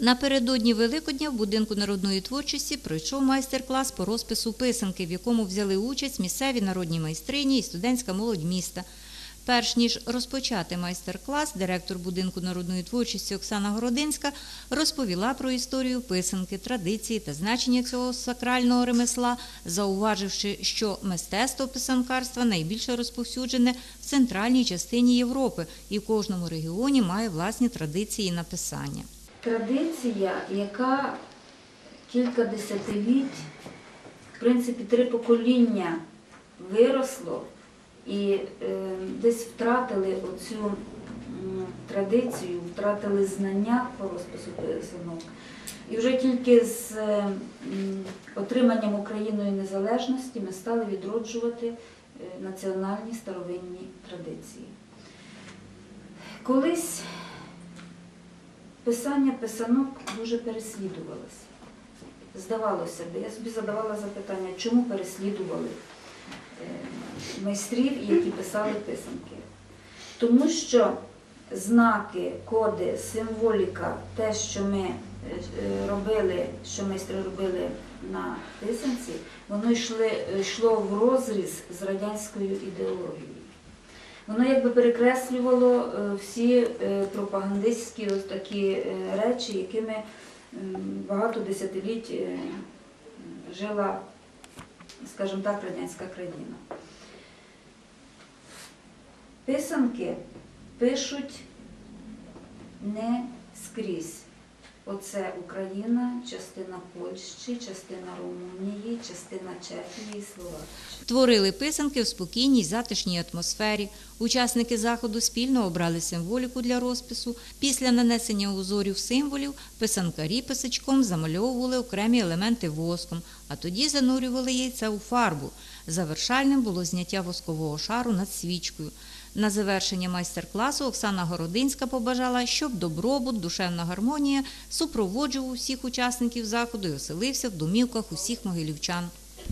Напередодні Великодня в будинку народної творчості пройшов майстер-клас по розпису писанки, в якому взяли участь місцеві народні майстрині і студентська молодь міста. Перш ніж розпочати майстер-клас, директор будинку народної творчості Оксана Городинська розповіла про історію писанки, традиції та значення цього сакрального ремесла, зауваживши, що мистецтво писанкарства найбільше розповсюджене в центральній частині Європи і в кожному регіоні має власні традиції написання. Традиція, яка кілька десятиліть, в принципі, три покоління виросло і е, десь втратили оцю традицію, втратили знання по розпису писанок. І вже тільки з е, отриманням Україною незалежності ми стали відроджувати е, національні старовинні традиції. Колись писання писанок дуже переслідувалося. Здавалося б, я собі задавала запитання, чому переслідували е, майстрів, які писали писанки. Тому що знаки, коди, символіка, те, що ми е, робили, що майстри робили на писанці, воно йшло в розріз з радянською ідеологією. Воно якби перекреслювало е, всі е, пропагандистські ось такі е, речі, якими багато десятиліть жила, скажімо так, радянська країна. Писанки пишуть не скрізь. Оце Україна, частина Польщі, частина Румунії, частина Чехії, Словаччини. Творили писанки в спокійній затишній атмосфері. Учасники заходу спільно обрали символіку для розпису. Після нанесення узорів символів писанкарі писачком замальовували окремі елементи воском, а тоді занурювали яйця у фарбу. Завершальним було зняття воскового шару над свічкою. На завершення майстер-класу Оксана Городинська побажала, щоб добробут, душевна гармонія супроводжував усіх учасників заходу і оселився в домівках усіх могилівчан.